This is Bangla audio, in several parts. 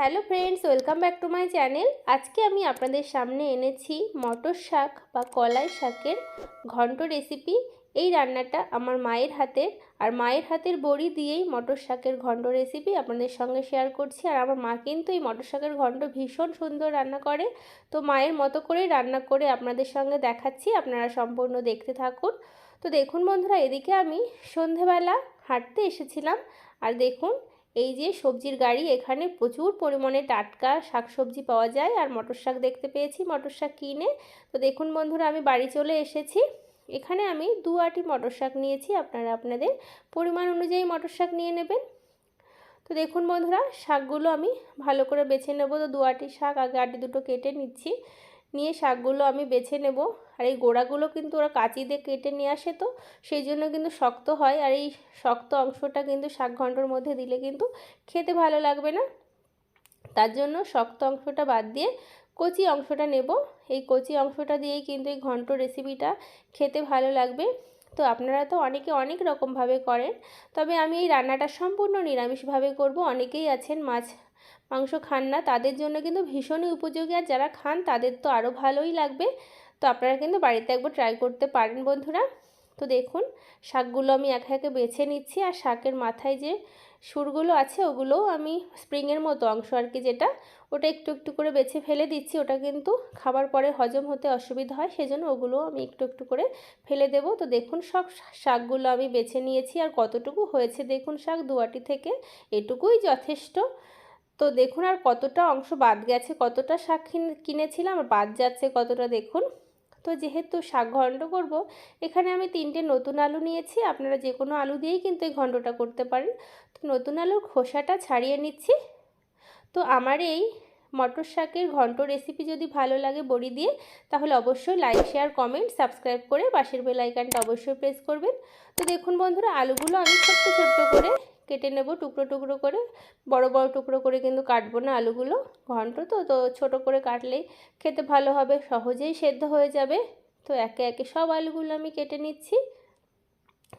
Hello friends, welcome back to my channel. আজকে আমি আপনাদের সামনে এনেছি মটর শাক বা কলাই শাকের ঘন্ট রেসিপি এই রান্নাটা আমার মায়ের হাতের আর মায়ের হাতের বড়ি দিয়েই মটর শাকের ঘন্ট রেসিপি আপনাদের সঙ্গে শেয়ার করছি। আর আমার মা কিন্তু এই মটর শাকের ঘন্ট ভীষণ সুন্দর রান্না করে। তো মায়ের মতো করেই রান্না করে আপনাদের সঙ্গে দেখাচ্ছি, আপনারা সম্পূর্ণ দেখতে থাকুন। তো দেখুন বন্ধুরা, এদিকে আমি সন্ধেবেলা হাঁটতে এসেছিলাম। আর দেখুন এই যে সবজির গাড়ি, এখানে প্রচুর পরিমাণে টাটকা শাকসবজি পাওয়া যায় আর মটর শাক দেখতে পেয়েছি, মটর শাক কিনে। তো দেখুন বন্ধুরা, আমি বাড়ি চলে এসেছি। এখানে আমি দু আটি মটর শাক নিয়েছি, আপনারা আপনাদের পরিমাণ অনুযায়ী মটর শাক নিয়ে নেবেন। তো দেখুন বন্ধুরা, শাকগুলো আমি ভালো করে বেছে নেব। তো দু আটি শাক, আগে আটি দুটো কেটে নিচ্ছি। নিয়ে শাকগুলো আমি বেছে নেব। আর এই গোড়াগুলো কিন্তু ওরা কাঁচি দিয়ে কেটে নিয়ে আসে তো, সেই জন্য কিন্তু শক্ত হয়। আর এই শক্ত অংশটা কিন্তু শাক ঘন্টর মধ্যে দিলে কিন্তু খেতে ভালো লাগবে না। তার জন্য শক্ত অংশটা বাদ দিয়ে কচি অংশটা নেব। এই কচি অংশটা দিয়েই কিন্তু এই ঘন্ট রেসিপিটা খেতে ভালো লাগবে। তো আপনারা তো অনেকে অনেক রকমভাবে করেন। তবে আমি এই রান্নাটা সম্পূর্ণ নিরামিষভাবে করব। অনেকেই আছেন মাছ মাংস খান না, তাদের জন্য কিন্তু ভীষণই উপযোগী। আর যারা খান, তাদের তো আরও ভালোই লাগবে। তো আপনারা কিন্তু বাড়িতে একবার ট্রাই করতে পারেন বন্ধুরা। তো দেখুন, শাকগুলো আমি একে একে বেছে নিচ্ছি। আর শাকের মাথায় যে সুরগুলো আছে, ওগুলোও আমি স্প্রিংয়ের মতো অংশ আর কি যেটা, ওটা একটু একটু করে বেছে ফেলে দিচ্ছি। ওটা কিন্তু খাবার পরে হজম হতে অসুবিধা হয়, সেজন্য ওগুলো আমি একটু একটু করে ফেলে দেব। তো দেখুন, সব শাকগুলো আমি বেছে নিয়েছি। আর কতটুকু হয়েছে দেখুন শাক দুয়াটি থেকে। এটুকুই যথেষ্ট। তো দেখুন আর কতটা অংশ বাদ গেছে, কতটা শাক কিনেছিলাম আর বাদ যাচ্ছে কতটা দেখুন। তো যেহেতু শাক ঘণ্ট করব, এখানে আমি তিনটে নতুন আলু নিয়েছি, আপনারা যে কোনো আলু দিয়েই কিন্তু এই ঘণ্টটা করতে পারেন। তো নতুন আলুর খোসাটা ছাড়িয়ে নিচ্ছি। তো আমার এই মটর শাকের ঘন্ট রেসিপি যদি ভালো লাগে বড়ি দিয়ে, তাহলে অবশ্যই লাইক শেয়ার কমেন্ট সাবস্ক্রাইব করে পাশের বেল আইকানটা অবশ্যই প্রেস করবেন। তো দেখুন বন্ধুরা, আলুগুলো আমি ছোট্ট ছোট্ট করে কেটে নেব টুকরো টুকরো করে। বড় বড় টুকরো করে কিন্তু কাটবো না আলুগুলো, ঘন্ট তো তো ছোট করে কাটলেই খেতে ভালো হবে, সহজেই সেদ্ধ হয়ে যাবে। তো একে একে সব আলুগুলো আমি কেটে নিচ্ছি।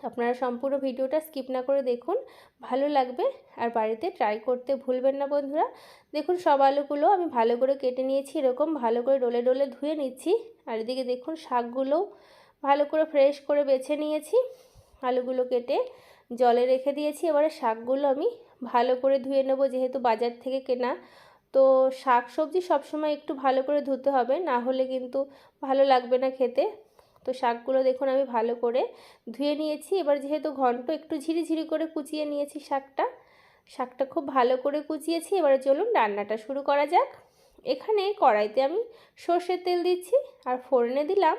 আপনারা সম্পূর্ণ ভিডিওটা স্কিপ না করে দেখুন, ভালো লাগবে। আর বাড়িতে ট্রাই করতে ভুলবেন না বন্ধুরা। দেখুন সব আলুগুলো আমি ভালো করে কেটে নিয়েছি, এরকম ভালো করে ডলে ডলে ধুয়ে নিচ্ছি। আর এদিকে দেখুন শাকগুলোও ভালো করে ফ্রেশ করে বেছে নিয়েছি আলুগুলো কেটে। জলে রেখে দিয়েছি। এবারে শাকগুলো আমি ভালো করে ধুয়ে নেব যেহেতু বাজার থেকে কেনা। তো শাক সবজি সবসময় একটু ভালো করে ধুতে হবে, না হলে কিন্তু ভালো লাগবে না খেতে। তো শাকগুলো দেখুন আমি ভালো করে ধুয়ে নিয়েছি। এবার যেহেতু ঘন্ট একটু ঝিরিঝিরি করে কুচিয়ে নিয়েছি শাকটা শাকটা খুব ভালো করে কুচিয়েছি। এবারে চলুন রান্নাটা শুরু করা যাক। এখানে কড়াইতে আমি সর্ষের তেল দিচ্ছি আর ফোড়নে দিলাম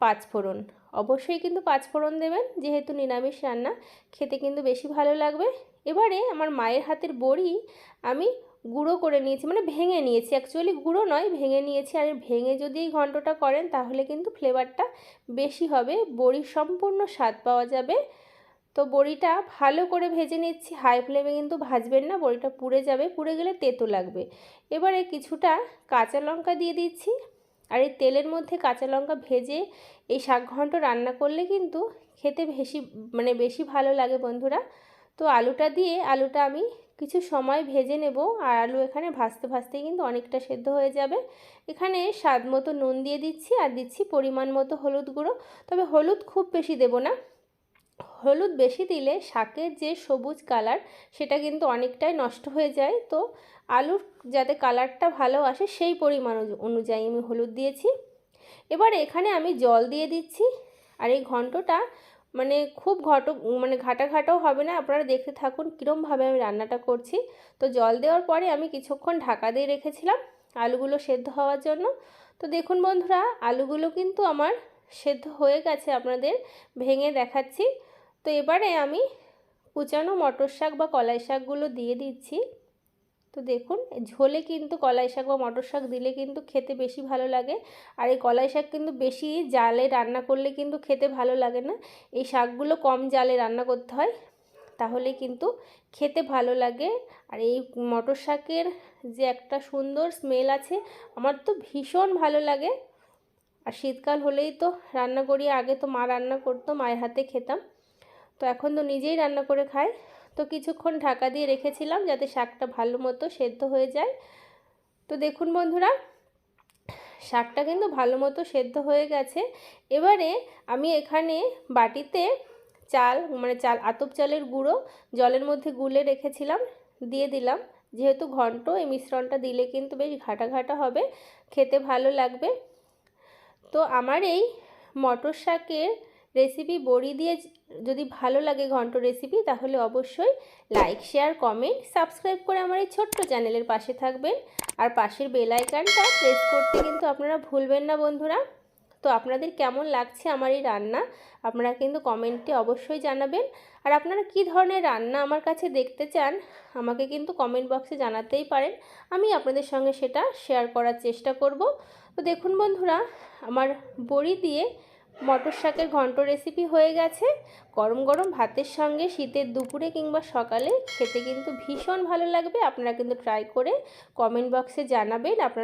পাঁচ ফোড়ন অবশ্যই কিন্তু পাঁচফোড়ন দেবেন, যেহেতু নিরামিষ রান্না, খেতে কিন্তু বেশি ভালো লাগবে। এবারে আমার মায়ের হাতের বড়ি আমি গুঁড়ো করে নিয়েছি মানে ভেঙে নিয়েছি। অ্যাকচুয়ালি গুঁড়ো নয়, ভেঙে নিয়েছি। আর ভেঙে যদি এই ঘন্টটা করেন, তাহলে কিন্তু ফ্লেভারটা বেশি হবে। বড়ির সম্পূর্ণ স্বাদ পাওয়া যাবে। তো বড়িটা ভালো করে ভেজে নিচ্ছি। হাই ফ্লেমে কিন্তু ভাজবেন না, বড়িটা পুড়ে যাবে, পুড়ে গেলে তেতো লাগবে। এবারে কিছুটা কাঁচা লঙ্কা দিয়ে দিচ্ছি। আর এই তেলের মধ্যে কাঁচা লঙ্কা ভেজে এই শাক ঘন্ট রান্না করলে কিন্তু খেতে বেশি মানে বেশি ভালো লাগে বন্ধুরা। তো আলুটা দিয়ে, আলুটা আমি কিছু সময় ভেজে নেব আর আলু এখানে ভাজতে ভাজতেই কিন্তু অনেকটা সেদ্ধ হয়ে যাবে। এখানে স্বাদ মতো নুন দিয়ে দিচ্ছি আর দিচ্ছি পরিমাণ মতো হলুদ গুঁড়ো। তবে হলুদ খুব বেশি দেব না। হলুদ বেশি দিলে শাকের যে সবুজ কালার, সেটা কিন্তু অনেকটাই নষ্ট হয়ে যায়। তো আলুর যাতে কালারটা ভালো আসে, সেই পরিমাণ অনুযায়ী আমি হলুদ দিয়েছি। এবার এখানে আমি জল দিয়ে দিচ্ছি। আর এই ঘন্টটা মানে খুব ঘট মানে ঘাটা ঘাটাও হবে না। আপনারা দেখতে থাকুন কীরমভাবে আমি রান্নাটা করছি। তো জল দেওয়ার পরে আমি কিছুক্ষণ ঢাকা দিয়ে রেখেছিলাম আলুগুলো সেদ্ধ হওয়ার জন্য। তো দেখুন বন্ধুরা, আলুগুলো কিন্তু আমার সেদ্ধ হয়ে গেছে আপনাদের, ভেঙে দেখাচ্ছি। তো এবারে আমি কুচানো মটর শাক বা কলাই শাকগুলো দিয়ে দিচ্ছি। তো দেখুন, ঝোলে কিন্তু কলাই শাক বা মটর শাক দিলে কিন্তু খেতে বেশি ভালো লাগে। আর এই কলাই শাক কিন্তু বেশি জালে রান্না করলে কিন্তু খেতে ভালো লাগে না। এই শাকগুলো কম জালে রান্না করতে হয়, তাহলে কিন্তু খেতে ভালো লাগে। আর এই মটর শাকের যে একটা সুন্দর স্মেল আছে, আমার তো ভীষণ ভালো লাগে। আর শীতকাল হলেই তো রান্না করি, আগে তো মা রান্না করতো, মায়ের হাতে খেতাম। তো এখন তো নিজেই রান্না করে খাই। তো কিছুক্ষণ ঢাকা দিয়ে রেখেছিলাম যাতে শাকটা ভালো মতো সেদ্ধ হয়ে যায়। তো দেখুন বন্ধুরা, শাকটা কিন্তু ভালো মতো সেদ্ধ হয়ে গেছে। এবারে আমি এখানে বাটিতে চাল মানে চাল, আতপ চালের গুঁড়ো জলের মধ্যে গুলে রেখেছিলাম, দিয়ে দিলাম। যেহেতু ঘন্ট, এই মিশ্রণটা দিলে কিন্তু বেশ ঘাটা ঘাটা হবে, খেতে ভালো লাগবে। তো আমার এই মটর শাকের রেসিপি বড়ি দিয়ে যদি ভালো লাগে ঘন্ট রেসিপি তাহলে অবশ্যই লাইক শেয়ার কমেন্ট সাবস্ক্রাইব করে আমার এই ছোট্ট চ্যানেলের পাশে থাকবেন। আর পাশের বেল প্রেস করতে কিন্তু আপনারা ভুলবেন না বন্ধুরা। তো আপনাদের কেমন লাগছে আমার এই রান্না? আপনারা কিন্তু কমেন্টে অবশ্যই জানাবেন। আর আপনারা কি ধরনের রান্না আমার কাছে দেখতে চান, আমাকে কিন্তু কমেন্ট বক্সে জানাতেই পারেন। আমি আপনাদের সঙ্গে সেটা শেয়ার করার চেষ্টা করব। তো দেখুন বন্ধুরা, আমার বড়ি দিয়ে মটর শাকের ঘন্ট রেসিপি হয়ে গেছে। গরম গরম ভাতের সঙ্গে শীতের দুপুরে কিংবা সকালে খেতে কিন্তু ভীষণ ভালো লাগবে। আপনারা কিন্তু ট্রাই করে কমেন্ট বক্সে জানাবেন। আপনারা